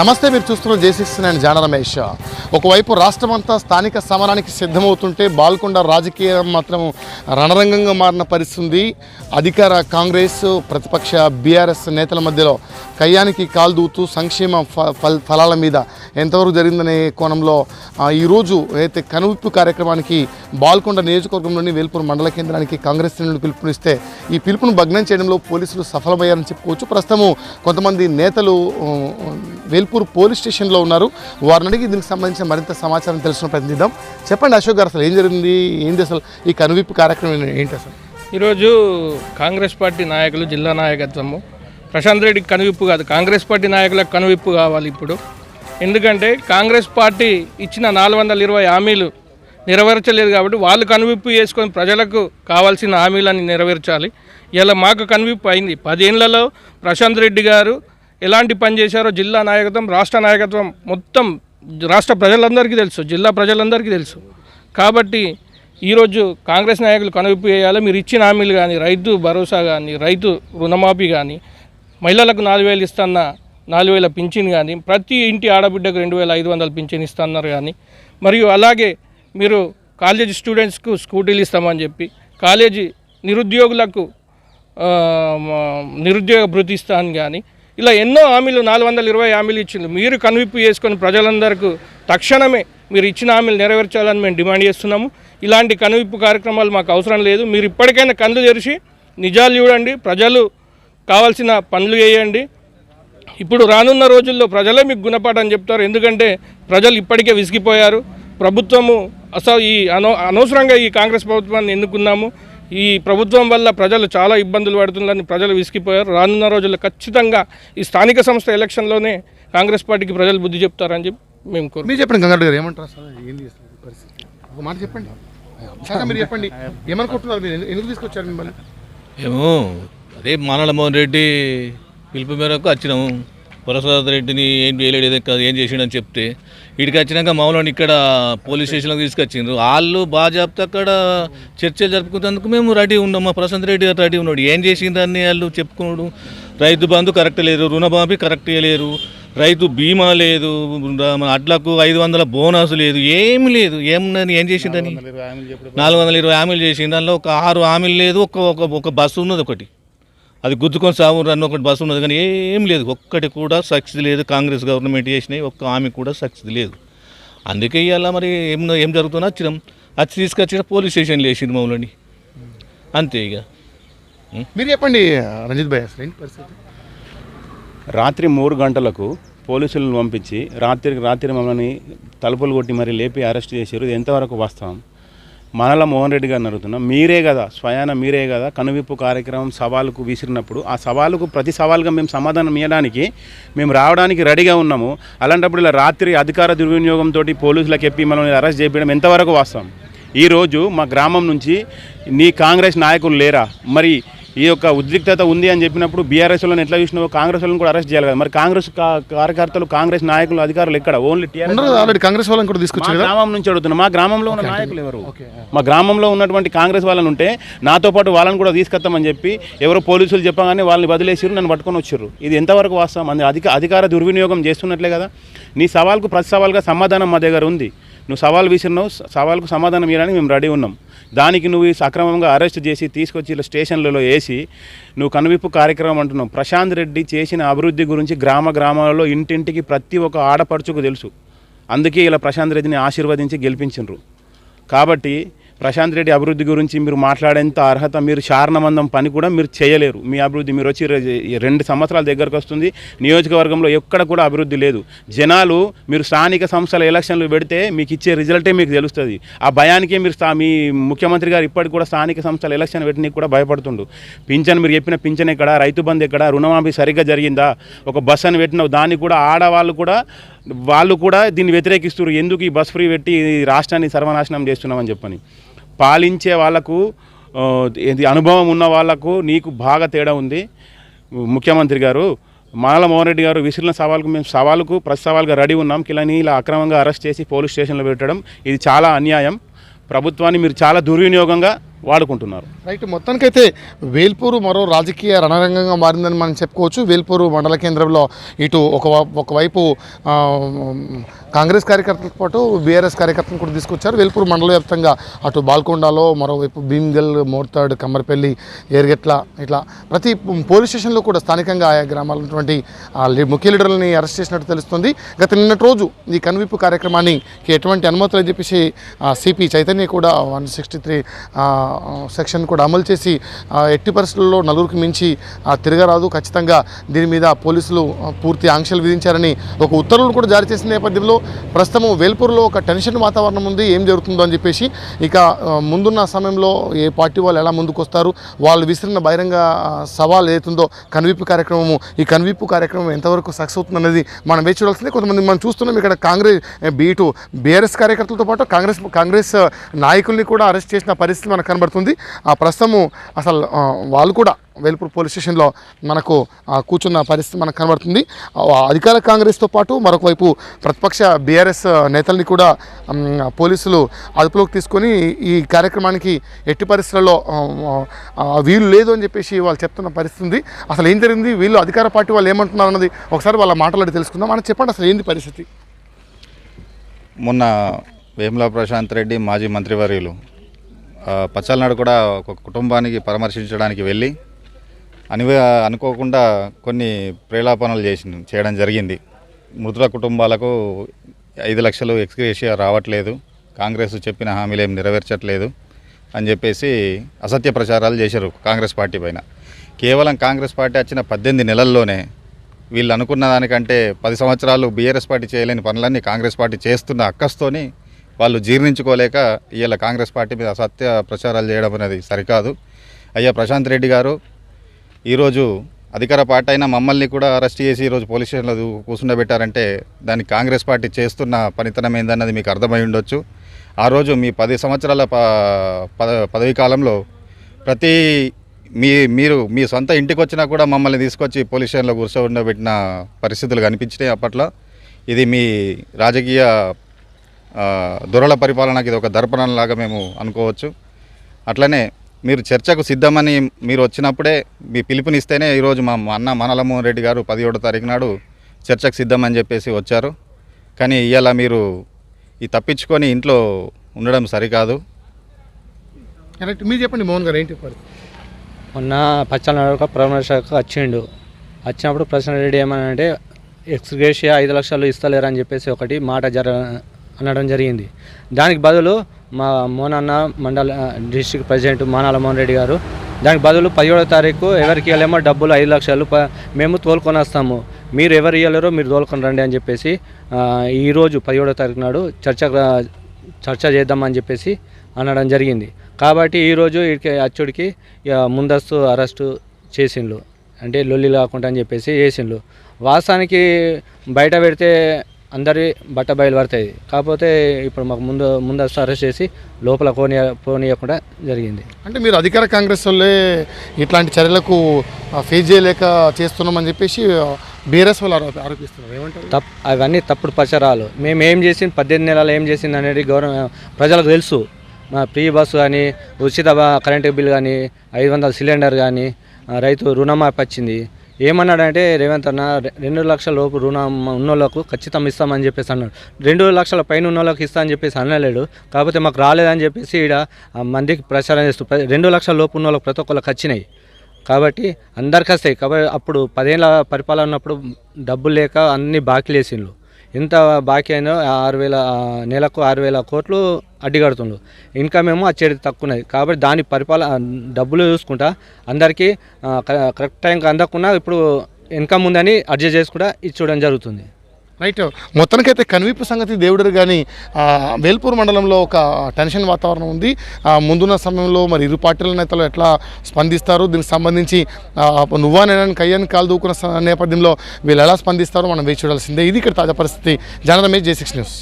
నమస్తే మీరు చూస్తున్న జేసిక్స్ నేను జాన రమేష్ ఒకవైపు రాష్ట్రమంతా స్థానిక సమరానికి సిద్ధమవుతుంటే బాల్కొండ రాజకీయం మాత్రం రణరంగంగా మారిన పరిస్థితి అధికార కాంగ్రెస్ ప్రతిపక్ష బీఆర్ఎస్ నేతల మధ్యలో కయ్యానికి కాలు దూతూ సంక్షేమ ఫ- ఫలాల మీద ఎంతవరకు జరిగిందనే కోణంలో ఈరోజు అయితే కనువిప్పు కార్యక్రమానికి బాల్కొండ నియోజకవర్గంలోని వేల్పూర్ మండల కేంద్రానికి కాంగ్రెస్ శ్రేణులు పిలుపునిస్తే ఈ పిలుపును భగ్నం చేయడంలో పోలీసులు సఫలమయ్యారని చెప్పుకోవచ్చు. ప్రస్తుతము కొంతమంది నేతలు వేల్పు వేల్పూర్ పోలీస్ స్టేషన్లో ఉన్నారు. వారిని అడిగి దీనికి సంబంధించిన మరింత సమాచారం తెలుసుకున్న ప్రయత్నిద్దాం చెప్పండి అశోక్ గారు అసలు ఏం జరిగింది? ఏంటి అసలు ఈ కనువిప్పు కార్యక్రమం ఏంటి అసలు? ఈరోజు కాంగ్రెస్ పార్టీ నాయకులు జిల్లా నాయకత్వము. ప్రశాంత్ రెడ్డికి కనువిప్పు కాదు కాంగ్రెస్ పార్టీ నాయకులకు కనువిప్పు కావాలి ఇప్పుడు. ఎందుకంటే కాంగ్రెస్ పార్టీ ఇచ్చిన నాలుగు వందల ఇరవై హామీలు నెరవేర్చలేదు కాబట్టి వాళ్ళు కనువిప్పు చేసుకొని ప్రజలకు కావాల్సిన హామీలను నెరవేర్చాలి. ఇలా మాకు కనువిప్పు అయింది. పదేళ్ళలో ప్రశాంత్ రెడ్డి గారు ఎలాంటి పని చేశారో జిల్లా నాయకత్వం రాష్ట్ర నాయకత్వం మొత్తం రాష్ట్ర ప్రజలందరికీ తెలుసు జిల్లా ప్రజలందరికీ తెలుసు. కాబట్టి ఈరోజు కాంగ్రెస్ నాయకులు కనువిప్పు వేయాలి మీరు ఇచ్చిన హామీలు కానీ రైతు భరోసా కానీ రైతు రుణమాఫీ కానీ మహిళలకు నాలుగు వేలు ఇస్తున్న నాలుగు వేల పింఛన్ కానీ ప్రతి ఇంటి ఆడబిడ్డకు రెండు వేల ఐదు వందల పింఛన్ ఇస్తున్నారు కానీ మరియు అలాగే మీరు కాలేజీ స్టూడెంట్స్కు స్కూటీలు ఇస్తామని చెప్పి కాలేజీ నిరుద్యోగులకు నిరుద్యోగ భృతి ఇస్తాను కానీ ఇలా ఎన్నో హామీలు నాలుగు వందల ఇరవై హామీలు ఇచ్చింది మీరు కనువిప్పు చేసుకొని ప్రజలందరికీ తక్షణమే మీరు ఇచ్చిన హామీలు నెరవేర్చాలని మేము డిమాండ్ చేస్తున్నాము. ఇలాంటి కనువిప్పు కార్యక్రమాలు మాకు అవసరం లేదు. మీరు ఇప్పటికైనా కళ్ళు తెరిచి నిజాలు చూడండి. ప్రజలు కావాల్సిన పనులు చేయండి. ఇప్పుడు రానున్న రోజుల్లో ప్రజలే మీకు గుణపాఠం చెప్తారు. ఎందుకంటే ప్రజలు ఇప్పటికే విసిగిపోయారు. ప్రభుత్వము అసలు ఈ అనో అనవసరంగా ఈ కాంగ్రెస్ ప్రభుత్వాన్ని ఎన్నుకున్నాము. ఈ ప్రభుత్వం వల్ల ప్రజలు చాలా ఇబ్బందులు పడుతుందని ప్రజలు విసిగిపోయారు. రానున్న రోజుల్లో ఖచ్చితంగా ఈ స్థానిక సంస్థ ఎలక్షన్లోనే కాంగ్రెస్ పార్టీకి ప్రజలు బుద్ధి చెప్తారని చెప్పి మేము కోరు మీరు చెప్పండి గంగారెడ్డి గారు ఏమంటారు అసలు ఏంది పరిస్థితి? ఒక మాట చెప్పండి. మీరు చెప్పండి. ఏమనుకుంటున్నారు మీరు? ఎందుకు తీసుకొచ్చారు మిమ్మల్ని? ఏమో అదే మానల మోహన్ రెడ్డి పిలుపు మేరకు వచ్చినాము. ప్రసాద్ రెడ్డిని ఏం చేయలేడు ఏదో కాదు ఏం చేసిండని చెప్తే ఇక్కడికి వచ్చినాక మౌలని ఇక్కడ పోలీస్ స్టేషన్లోకి తీసుకొచ్చిండ్రు. వాళ్ళు బాజాబ్తా అక్కడ చర్చలు జరుపుకున్నందుకు మేము రెడీ ఉన్నాం. మా ప్రశాంత్ రెడ్డి గారు రెడీ ఉన్నాడు. ఏం చేసిండ్రని వాళ్ళు చెప్పుకున్నాడు. రైతు బంధు కరెక్ట్ లేదు రుణమాఫీ కరెక్ట్ లేరు రైతు బీమా లేదు మన అడ్లకు ఐదు వందల బోనస్ లేదు ఏమి లేదు. ఏమున్నది ఏం చేసిండని నాలుగు వందల ఇరవై హామీలు చేసిండు దానిలో ఒక ఆరు హామీలు లేదు ఒక ఒక బస్సు ఉన్నది ఒకటి. అది గుద్దుకొని సాగు రన్ ఒకటి బస్సు ఉన్నది కానీ ఏం లేదు. ఒక్కటి కూడా సక్సెస్ లేదు. కాంగ్రెస్ గవర్నమెంట్ చేసినాయి ఒక్క హామీ కూడా సక్సెస్ లేదు. అందుకే ఇవాళ మరి ఏం ఏం జరుగుతుందో వచ్చినాం వచ్చి తీసుకొచ్చిన పోలీస్ స్టేషన్లో వేసిండు మమ్మల్ని అంతే ఇక. మీరు చెప్పండి రంజిత్ భాయ్ అసలు ఏంటి పరిస్థితి? రాత్రి మూడు గంటలకు పోలీసులను పంపించి రాత్రికి రాత్రి మమ్మల్ని తలుపులు కొట్టి మరి లేపి అరెస్ట్ చేశారు. ఇది ఎంతవరకు వాస్తవం? మనల మోహన్ రెడ్డి గారిని అడుగుతున్నాం మీరే కదా స్వయాన మీరే కదా కనువిప్పు కార్యక్రమం సవాలుకు విసిరినప్పుడు ఆ సవాలుకు ప్రతి సవాలుగా మేము సమాధానం ఇవ్వడానికి మేము రావడానికి రెడీగా ఉన్నాము. అలాంటప్పుడు ఇలా రాత్రి అధికార దుర్వినియోగంతో పోలీసులకు చెప్పి మనల్ని అరెస్ట్ చేయడం ఎంతవరకు వాస్తాం ఈరోజు మా గ్రామం నుంచి నీ కాంగ్రెస్ నాయకులు లేరా? మరి ఈ యొక్క ఉద్రిక్తత ఉంది అని చెప్పినప్పుడు బీఆర్ఎస్ వాళ్ళని ఎట్లా చూసినావో కాంగ్రెస్ వాళ్ళని కూడా అరెస్ట్ చేయాలి కదా. మరి కాంగ్రెస్ కార్యకర్తలు కాంగ్రెస్ నాయకులు అధికారులు ఎక్కడ? ఓన్లీ ఆల్రెడీ కాంగ్రెస్ వాళ్ళని కూడా తీసుకొచ్చారు గ్రామం నుంచి అడుగుతున్నా. మా గ్రామంలో ఉన్న నాయకులు ఎవరు? మా గ్రామంలో ఉన్నటువంటి కాంగ్రెస్ వాళ్ళని ఉంటే నాతో పాటు వాళ్ళని కూడా తీసుకొస్తామని చెప్పి ఎవరో పోలీసులు చెప్పగానే వాళ్ళని వదిలేసిరు నన్ను పట్టుకొని వచ్చారు ఇది ఎంతవరకు వాస్తవం? అది అధిక అధికార దుర్వినియోగం చేస్తున్నట్లే కదా. నీ సవాల్కు ప్రతి సవాల్గా సమాధానం మా దగ్గర ఉంది. నువ్వు సవాల్ విసిరినావు సవాల్కు సమాధానం ఇవ్వడానికి మేము రెడీ ఉన్నాం. దానికి నువ్వు సక్రమంగా అరెస్ట్ చేసి తీసుకొచ్చి ఇలా స్టేషన్లలో వేసి నువ్వు కనువిప్పు కార్యక్రమం అంటున్నావు. ప్రశాంత్ రెడ్డి చేసిన అభివృద్ధి గురించి గ్రామ గ్రామాలలో ఇంటింటికి ప్రతి ఒక్క ఆడపడుచుకు తెలుసు. అందుకే ఇలా ప్రశాంత్ రెడ్డిని ఆశీర్వదించి గెలిపించిండ్రు. కాబట్టి ప్రశాంత్ రెడ్డి అభివృద్ధి గురించి మీరు మాట్లాడేంత అర్హత మీరు శారణమందం పని కూడా మీరు చేయలేరు. మీ అభివృద్ధి మీరు వచ్చి రెండు సంవత్సరాల దగ్గరకు వస్తుంది. నియోజకవర్గంలో ఎక్కడ కూడా అభివృద్ధి లేదు. జనాలు మీరు స్థానిక సంస్థల ఎలక్షన్లు పెడితే మీకు ఇచ్చే రిజల్టే మీకు తెలుస్తుంది. ఆ భయానికే మీరు మీ ముఖ్యమంత్రి గారు ఇప్పటికి కూడా స్థానిక సంస్థల ఎలక్షన్ పెట్టడానికి కూడా భయపడుతుండు. పింఛన్ మీరు చెప్పిన పింఛన్ ఎక్కడ రైతు బంధు ఎక్కడ రుణమాఫీ సరిగ్గా జరిగిందా? ఒక బస్ అని పెట్టినావు దాన్ని కూడా ఆడవాళ్ళు కూడా వాళ్ళు కూడా దీన్ని వ్యతిరేకిస్తారు ఎందుకు ఈ బస్ ఫ్రీ పెట్టి ఈ రాష్ట్రాన్ని సర్వనాశనం చేస్తున్నామని చెప్పని? పాలించే వాళ్ళకు ఇది అనుభవం ఉన్న వాళ్ళకు నీకు బాగా తేడా ఉంది. ముఖ్యమంత్రి గారు మాల మోహన్ రెడ్డి గారు విసిరిన సవాల్కు మేము సవాలుకు ప్రతి సవాల్గా రెడీ ఉన్నాం. కిలని ఇలా అక్రమంగా అరెస్ట్ చేసి పోలీస్ స్టేషన్లో పెట్టడం ఇది చాలా అన్యాయం. ప్రభుత్వాన్ని మీరు చాలా దుర్వినియోగంగా వాడుకుంటున్నారు. రైట్ మొత్తానికైతే వేల్పూరు మరో రాజకీయ రణరంగంగా మారిందని మనం చెప్పుకోవచ్చు. వేల్పూరు మండల కేంద్రంలో ఇటు ఒక ఒకవైపు కాంగ్రెస్ కార్యకర్తలతో పాటు బీఆర్ఎస్ కార్యకర్తలను కూడా తీసుకొచ్చారు. వేల్పూరు మండల వ్యాప్తంగా అటు బాల్కొండలో మరోవైపు భీమ్గల్ మోర్తాడ్ కమ్మరపల్లి ఏర్గెట్ల ఇట్లా ప్రతి పోలీస్ స్టేషన్లో కూడా స్థానికంగా ఆయా గ్రామాలటువంటి ముఖ్య లీడర్లని అరెస్ట్ చేసినట్టు తెలుస్తుంది. గత నిన్నటి రోజు ఈ కనువిప్పు కార్యక్రమానికి ఎటువంటి అనుమతులు అని చెప్పేసి సిపి చైతన్య కూడా వన్ సిక్స్టీ త్రీ సెక్షన్ కూడా అమలు చేసి ఎట్టి పరిస్థితుల్లో నలుగురికి మించి తిరగరాదు. ఖచ్చితంగా దీని మీద పోలీసులు పూర్తి ఆంక్షలు విధించారని ఒక ఉత్తర్వులు కూడా జారీ చేసిన నేపథ్యంలో ప్రస్తుతం వేల్పూర్లో ఒక టెన్షన్ వాతావరణం ఉంది. ఏం జరుగుతుందో అని చెప్పేసి ఇక ముందున్న సమయంలో ఏ పార్టీ వాళ్ళు ఎలా ముందుకు వస్తారు వాళ్ళు విసిరిన బహిరంగ సవాల్ ఏతుందో కనువిప్పు కార్యక్రమము ఈ కనువిప్పు కార్యక్రమం ఎంతవరకు సక్సెస్ అవుతుందనేది మనం వేచి చూడాల్సిందే. కొంతమంది మనం చూస్తున్నాం ఇక్కడ కాంగ్రెస్ బీటు బీఆర్ఎస్ కార్యకర్తలతో పాటు కాంగ్రెస్ కాంగ్రెస్ నాయకుల్ని కూడా అరెస్ట్ చేసిన పరిస్థితి మనకు కనబడుతుంది ఆ ప్రస్తుతము అసలు వాళ్ళు కూడా వేల్పూర్ పోలీస్ స్టేషన్లో మనకు కూర్చున్న పరిస్థితి మనకు కనబడుతుంది. అధికార కాంగ్రెస్తో పాటు మరొక వైపు ప్రతిపక్ష బీఆర్ఎస్ నేతల్ని కూడా పోలీసులు అదుపులోకి తీసుకొని ఈ కార్యక్రమానికి ఎట్టి పరిస్థితుల్లో వీలు లేదు అని చెప్పేసి వాళ్ళు చెప్తున్న పరిస్థితి ఉంది. అసలు ఏం జరిగింది? వీళ్ళు అధికార పార్టీ వాళ్ళు ఏమంటున్నారు అన్నది ఒకసారి వాళ్ళ మాట్లాడి తెలుసుకుందాం. మనం చెప్పండి అసలు ఏంది పరిస్థితి? మొన్న వేముల ప్రశాంత్ రెడ్డి మాజీ మంత్రివర్యులు పచ్చలనాడు కూడా ఒక కుటుంబానికి పరామర్శించడానికి వెళ్ళి అని అనుకోకుండా కొన్ని ప్రేలాపనలు చేసి చేయడం జరిగింది. మృతుల కుటుంబాలకు ఐదు లక్షలు ఎక్స్గ్రేషియా రావట్లేదు. కాంగ్రెస్ చెప్పిన హామీలు ఏం నెరవేర్చట్లేదు అని చెప్పేసి అసత్య ప్రచారాలు చేశారు కాంగ్రెస్ పార్టీ పైన. కేవలం కాంగ్రెస్ పార్టీ వచ్చిన పద్దెనిమిది నెలల్లోనే వీళ్ళు అనుకున్న దానికంటే పది సంవత్సరాలు బీఆర్ఎస్ పార్టీ చేయలేని పనులన్నీ కాంగ్రెస్ పార్టీ చేస్తున్న అక్కస్తోని వాళ్ళు జీర్ణించుకోలేక ఇవాళ కాంగ్రెస్ పార్టీ మీద అసత్య ప్రచారాలు చేయడం అనేది సరికాదు. అయ్యా ప్రశాంత్ రెడ్డి గారు ఈరోజు అధికార పార్టీ అయినా మమ్మల్ని కూడా అరెస్ట్ చేసి ఈరోజు పోలీస్ స్టేషన్లో కూర్చుండబెట్టారంటే దానికి కాంగ్రెస్ పార్టీ చేస్తున్న పనితనం ఏందన్నది మీకు అర్థమై ఉండొచ్చు. ఆ రోజు మీ పది సంవత్సరాల ప పద పదవీ కాలంలో ప్రతి మీ మీరు మీ సొంత ఇంటికి వచ్చినా కూడా మమ్మల్ని తీసుకొచ్చి పోలీస్ స్టేషన్లో కూర్చోబెట్టిన పరిస్థితులు కనిపించినాయి అప్పట్లో. ఇది మీ రాజకీయ దురల పరిపాలనకి ఇది ఒక దర్పణంలాగా మేము అనుకోవచ్చు. అట్లనే మీరు చర్చకు సిద్ధమని మీరు వచ్చినప్పుడే మీ పిలుపునిస్తేనే ఈరోజు మా అన్న మనలమోహన్ రెడ్డి గారు పదిహేడో తారీఖు నాడు చర్చకు సిద్ధమని చెప్పేసి వచ్చారు. కానీ ఇవాళ మీరు ఈ తప్పించుకొని ఇంట్లో ఉండడం సరికాదు. కరెక్ట్. మీరు చెప్పండి మోహన్ గారు ఏంటి మొన్న పచ్చనాడు పరామర్శకు వచ్చిండు. వచ్చినప్పుడు ప్రసన్న రెడ్డి ఏమనంటే ఎక్స్గ్రేషియా ఐదు లక్షలు ఇస్తలేరు అని చెప్పేసి ఒకటి మాట జర అనడం జరిగింది. దానికి బదులు మా మోనన్న మండల డిస్టిక్ ప్రెసిడెంట్ మానాల మోహన్ రెడ్డి గారు దానికి బదులు పదిహేడో తారీఖు ఎవరికి ఇవ్వలేమో డబ్బులు ఐదు లక్షలు మేము తోలుకొని వస్తాము మీరు ఎవరు ఇవ్వలేరో మీరు తోలుకొని రండి అని చెప్పేసి ఈరోజు పదిహేడో తారీఖు నాడు చర్చ చర్చ చేద్దామని చెప్పేసి అనడం జరిగింది. కాబట్టి ఈరోజు ఇక్కడికి అచ్చుడికి ఇక ముందస్తు అరెస్టు చేసిండ్రు అంటే లొల్లి కాకుండా అని చెప్పేసి వేసిండ్రు వాస్తవానికి బయట పెడితే అందరి బట్ట బయలు పడతాయి కాకపోతే ఇప్పుడు మాకు ముందు ముందస్తు అరెస్ట్ చేసి లోపల పోనీ పోనీయకుండా జరిగింది. అంటే మీరు అధికార కాంగ్రెస్ వాళ్ళే ఇట్లాంటి చర్యలకు ఫేస్ చేయలేక చేస్తున్నామని చెప్పేసి బీఆర్ఎస్ వాళ్ళు ఆరోపి- ఆరోపిస్తున్నారు. ఏమంటారు? తప్ అవన్నీ తప్పుడు ప్రచారాలు. మేము ఏం చేసింది పద్దెనిమిది నెలలు ఏం చేసింది అనేది గౌరవ ప్రజలకు తెలుసు. మా ఫ్రీ బస్సు కానీ ఉచిత కరెంటు బిల్ కానీ ఐదు వందల సిలిండర్ కానీ రైతు రుణమాఫీ వచ్చింది. ఏమన్నాడంటే రేవంత్ అన్న రెండు లక్షల లోపు రుణం ఉన్నోళ్ళకు ఖచ్చితం ఇస్తామని చెప్పేసి అన్నాడు. రెండు లక్షల పైన ఉన్నోళ్ళకి ఇస్తా అని చెప్పేసి అనలేడు. కాకపోతే మాకు రాలేదని చెప్పేసి ఈడ ఆ, మందికి ప్రచారం చేస్తూ రెండు లక్షల లోపు ఉన్న వాళ్ళకి ప్రతి ఒక్కళ్ళకి వచ్చినాయి. కాబట్టి అందరికి వస్తాయి. కాబట్టి అప్పుడు పదేళ్ళ పరిపాలన ఉన్నప్పుడు డబ్బులు లేక అన్ని బాకీలు ఇంత ఎంత బాకీ అయినా ఆరు వేల నెలకు ఆరు వేల కోట్లు అడ్డు కడుతుండ్రు ఇన్కమ్ ఏమో తక్కువ తక్కువన్నది. కాబట్టి దాని పరిపాలన డబ్బులు చూసుకుంటా అందరికీ కరెక్ట్ టైంకి అందకుండా ఇప్పుడు ఇన్కమ్ ఉందని అడ్జస్ట్ చేసుకుంటా ఇచ్చి చూడడం జరుగుతుంది. రైట్ మొత్తానికైతే కనువిప్పు సంగతి దేవుడు కానీ వేల్పూర్ మండలంలో ఒక టెన్షన్ వాతావరణం ఉంది. ముందున్న సమయంలో మరి ఇరు పార్టీల నేతలు ఎట్లా స్పందిస్తారు? దీనికి సంబంధించి ఆ, నువ్వా కయ్యాన్ని కాలు దూకున్న నేపథ్యంలో వీళ్ళు ఎలా స్పందిస్తారో మనం వేచి చూడాల్సిందే. ఇది ఇక్కడ తాజా పరిస్థితి. జన రమేష్ జే సిక్స్ న్యూస్.